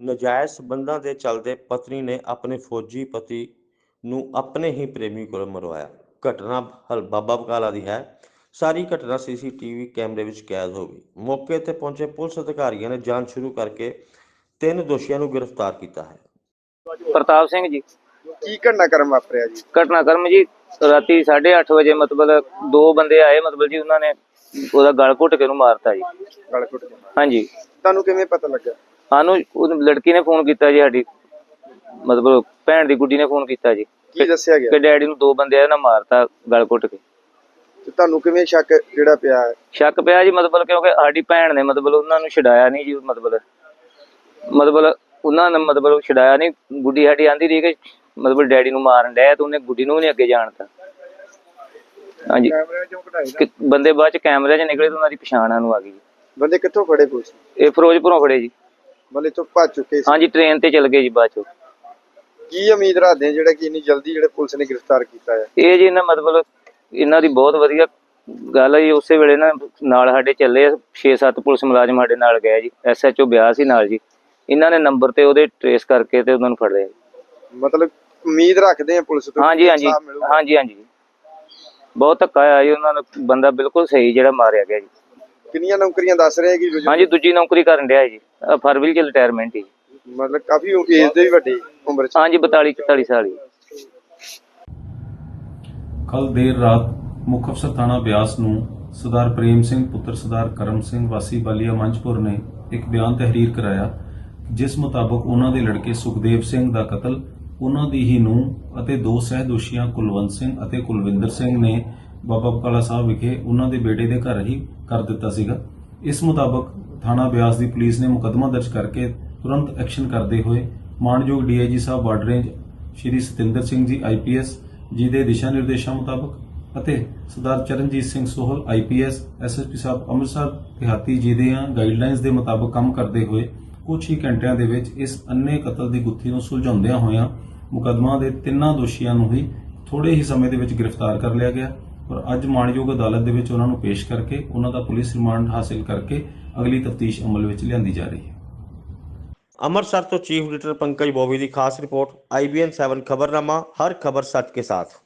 ਨਜਾਇਜ਼ ਸਬੰਧਾਂ ਦੇ ਚੱਲਦੇ ਪਤਨੀ ਨੇ ਆਪਣੇ ਫੌਜੀ ਪਤੀ ਨੂੰ ਆਪਣੇ ਹੀ ਪ੍ਰੇਮੀ ਕੋਲ ਮਰਵਾਇਆ। ਘਟਨਾ ਹਲ ਬਾਬਾ ਬਕਾਲਾ ਦੀ ਹੈ। ਸਾਰੀ ਘਟਨਾ ਸੀਸੀਟੀਵੀ ਕੈਮਰੇ ਵਿੱਚ ਕੈਦ ਹੋ ਗਈ। ਮੌਕੇ ਤੇ ਪਹੁੰਚੇ ਪੁਲਿਸ ਅਧਿਕਾਰੀਆਂ ਨੇ ਜਾਂਚ ਸ਼ੁਰੂ ਕਰਕੇ ਤਿੰਨ ਦੋਸ਼ੀਆਂ ਨੂੰ ਗ੍ਰਿਫਤਾਰ ਕੀਤਾ ਹੈ। ਪ੍ਰਤਾਪ ਸਿੰਘ ਜੀ। ਕੀ ਘਟਨਾ ਕਰਮ ਵਾਪਰਿਆ ਜੀ? ਘਟਨਾਕ੍ਰਮ ਜੀ ਰਾਤੀ 8:30 ਵਜੇ ਮਤਲਬ ਦੋ ਬੰਦੇ ਆਏ ਮਤਲਬ ਜੀ ਉਹਨਾਂ ਨੇ ਉਹਦਾ ਗਲ ਘੁੱਟ ਕੇ ਉਹਨੂੰ ਮਾਰਤਾ ਜੀ। ਗਲ ਘੁੱਟ ਕੇ ਹਾਂਜੀ। ਤੁਹਾਨੂੰ ਕਿਵੇਂ ਪਤਾ ਲੱਗਾ ਸਾਨੂੰ ਉਹ ਲੜਕੀ ਨੇ ਫੋਨ ਕੀਤਾ ਜੀ ਸਾਡੀ। ਮਤਲਬ ਭੈਣ ਦੀ ਗੁੱਡੀ ਨੇ ਫੋਨ ਕੀਤਾ ਜੀ। ਕੀ ਦੱਸਿਆ ਗਿਆ? ਕਿ ਡੈਡੀ ਨੂੰ ਦੋ ਬੰਦੇ ਆਏ ਨਾ ਮਾਰਤਾ ਗਲ ਘੁੱਟ ਕੇ। ਤੇ ਤੁਹਾਨੂੰ ਕਿਵੇਂ ਸ਼ੱਕ ਜਿਹੜਾ ਪਿਆ? ਹੈ? ਸ਼ੱਕ ਪਿਆ ਜੀ ਮਤਲਬ ਕਿਉਂਕਿ ਸਾਡੀ ਭੈਣ ਨੇ ਮਤਲਬ ਉਹਨਾਂ ਨੂੰ ਛਡਾਇਆ ਨਹੀਂ ਜੀ ਮਤਲਬ। ਮਤਲਬ ਉਹਨਾਂ ਨੇ ਮਤਲਬ ਛਡਾਇਆ ਨਹੀਂ। ਗੁੱਡੀ ਸਾਡੀ ਆਂਦੀ ਰਹੀ ਕਿ ਮਤਲਬ ਡੈਡੀ ਨੂੰ ਮਾਰਨ ਡਿਆ ਤੇ ਉਹਨੇ ਗੁੱਡੀ ਨੂੰ ਵੀ ਨਹੀਂ ਅੱਗੇ ਜਾਣਤਾ। ਹਾਂਜੀ। ਕੈਮਰੇ ਚੋਂ ਕਢਾਈ ਬੰਦੇ ਬਾਅਦ ਚ ਕੈਮਰੇ 'ਚ ਨਿਕਲੇ ਤਾਂ ਉਹਨਾਂ ਦੀ ਪਛਾਣ ਨੂੰ ਆ ਗਈ ਬੰਦੇ ਕਿੱਥੋਂ ਫੜੇ ਪੁਲਿਸ? ਇਹ ਫਿਰੋਜ਼ਪੁਰੋਂ ਫੜੇ ਜੀ। ਬੰਦੇ ਤੋਂ ਭੱਜ ਚੁੱਕੇ ਸੀ। ਹਾਂਜੀ ਟ੍ਰੇਨ ਤੇ ਚਲ ਗਏ ਜੀ ਬਾਅਦ ਚ। ਕੀ ਉਮੀਦ ਰੱਖਦੇ ਆ ਜਿਹੜਾ ਕਿ ਇੰਨੀ ਜਲਦੀ ਜਿਹੜੇ ਪੁਲਿਸ ਨੇ ਗ੍ਰਿਫਤਾਰ ਕੀਤਾ ਹੈ? ਇਹ ਜੀ ਇਹਨਾਂ ਮਤਲਬ ਇਹਨਾਂ ਦੀ ਬਹੁਤ ਵਧੀਆ ਗੱਲ ਹੈ ਜੀ। ਉਸੇ ਵੇਲੇ ਨਾ ਨਾਲ ਸਾਡੇ ਚੱਲੇ 6-7 ਪੁਲਿਸ ਮੁਲਾਜ਼ਮ ਸਾਡੇ ਨਾਲ ਗਏ ਜੀ। ਐਸਐਚਓ ਬਿਆਸ ਸੀ ਨਾਲ ਜੀ। ਇਹਨਾਂ ਨੇ ਨੰਬਰ ਤੇ ਉਹਦੇ ਟਰੇਸ ਕਰਕੇ ਤੇ ਉਹਨਾਂ ਨੂੰ ਫੜ ਲਿਆ ਜੀ। ਮਤਲਬ ਉਮੀਦ ਰੱਖਦੇ ਆ ਪੁਲਿਸ ਤੋਂ ਹਾਂਜੀ ਹਾਂਜੀ। ਹਾਂਜੀ ਹਾਂਜੀ। ਬਹੁਤ ਧੱਕਾ ਆਇਆ ਜੀ। ਉਹਨਾਂ ਨੂੰ ਬੰਦਾ ਬਿਲਕੁਲ ਸਹੀ ਜਿਹੜਾ ਮਾਰਿਆ ਗਿਆ ਜੀ। ਕਿੰਨੀਆਂ ਨੌਕਰੀਆਂ ਦੱਸ ਰਹੇ ਕਿ ਬਜ਼ੁਰਗ- ਹਾਂਜੀ ਦੂਜੀ ਨੌਕਰੀ ਕਰਨ ਡਿਆ ਜੀ। ਫਰਵਰੀ ਚ ਰਿਟਾਇਰਮੈਂਟ ਹੀ ਮਤਲਬ ਕਾਫੀ ਏਜ ਦੇ ਵੀ ਵੱਡੇ ਉਮਰ ਚ। ਹਾਂਜੀ 42 44 ਸਾਲ ਜੀ ਕੱਲ ਦੇਰ ਰਾਤ ਮੁੱਖ ਅਫਸਰ ਥਾਣਾ ਬਿਆਸ ਨੂੰ ਸਰਦਾਰ ਪ੍ਰੇਮ ਸਿੰਘ ਪੁੱਤਰ ਸਰਦਾਰ ਕਰਮ ਸਿੰਘ ਵਾਸੀ ਬਾਲੀਆ ਮੰਚਪੁਰ ਨੇ ਇੱਕ ਬਿਆਨ ਤਹਿਰੀਰ ਕਰਾਇਆ ਜਿਸ ਮੁਤਾਬਕ ਉਹਨਾਂ ਦੇ ਲੜਕੇ ਸੁਖਦੇਵ ਸਿੰਘ ਦਾ ਕਤਲ ਉਹਨਾਂ ਦੀ ਹੀ ਨੂੰਹ ਅਤੇ ਦੋ ਸਹਿ ਦੋਸ਼ੀਆਂ ਕੁਲਵੰਤ ਸਿੰਘ ਅਤੇ ਕੁਲਵਿੰਦਰ ਸਿੰਘ ਨੇ ਬਾਬਾ ਬਕਾਲਾ ਸਾਹਿਬ ਵਿਖੇ ਉਹਨਾਂ ਦੇ ਬੇਟੇ ਦੇ ਘਰ ਹੀ ਕਰ ਦਿੱਤਾ ਸੀਗਾ। ਇਸ ਮੁਤਾਬਕ ਥਾਣਾ ਬਿਆਸ ਦੀ ਪੁਲਿਸ ਨੇ ਮੁਕੱਦਮਾ ਦਰਜ ਕਰਕੇ ਤੁਰੰਤ ਐਕਸ਼ਨ ਕਰਦੇ ਹੋਏ ਮਾਨਯੋਗ DIG sahib border range Shri Satinder Singh ji IPS ji ਦੇ ਦਿਸ਼ਾ ਨਿਰਦੇਸ਼ਾਂ ਮੁਤਾਬਕ ਅਤੇ ਸਰਦਾਰ ਚਰਨਜੀਤ ਸਿੰਘ ਸੋਹਲ ਆਈਪੀਐਸ ਐਸਐਸਪੀ ਸਾਹਿਬ ਅੰਮ੍ਰਿਤਸਰ ਦਿਹਾਤੀ ਜੀ ਦੇ ਗਾਈਡਲਾਈਨਸ ਦੇ ਮੁਤਾਬਕ ਕੰਮ ਕਰਦੇ ਹੋਏ ਕੁਝ ਹੀ ਘੰਟਿਆਂ ਦੇ ਵਿੱਚ ਇਸ ਅੰਨੇ ਕਤਲ ਦੀ ਗੁੱਥੀ ਨੂੰ ਸੁਲਝਾਉਂਦਿਆਂ ਹੋਇਆਂ ਮੁਕੱਦਮਾ ਦੇ ਤਿੰਨਾਂ ਦੋਸ਼ੀਆਂ ਨੂੰ ਹੀ ਥੋੜੇ ਹੀ ਸਮੇਂ ਦੇ ਵਿੱਚ ਗ੍ਰਿਫਤਾਰ ਕਰ ਲਿਆ ਗਿਆ। ਪਰ ਅੱਜ ਮਾਨਯੋਗ ਅਦਾਲਤ ਦੇ ਵਿੱਚ ਉਹਨਾਂ ਨੂੰ ਪੇਸ਼ ਕਰਕੇ ਉਹਨਾਂ ਦਾ ਪੁਲਿਸ ਰਿਮਾਂਡ ਹਾਸਲ ਕਰਕੇ ਅਗਲੀ ਤਫਤੀਸ਼ ਅਮਲ ਵਿੱਚ ਲਿਆਂਦੀ ਜਾ ਰਹੀ ਹੈ। ਅੰਮ੍ਰਿਤਸਰ ਤੋਂ ਚੀਫ ਐਡੀਟਰ ਪੰਕਜ ਬੋਵੀ ਦੀ ਖਾਸ ਰਿਪੋਰਟ ਆਈਬੀਐਨ 7 ਖਬਰਨਾਮਾ, ਹਰ ਖਬਰ ਸੱਚ ਕੇ ਸਾਥ।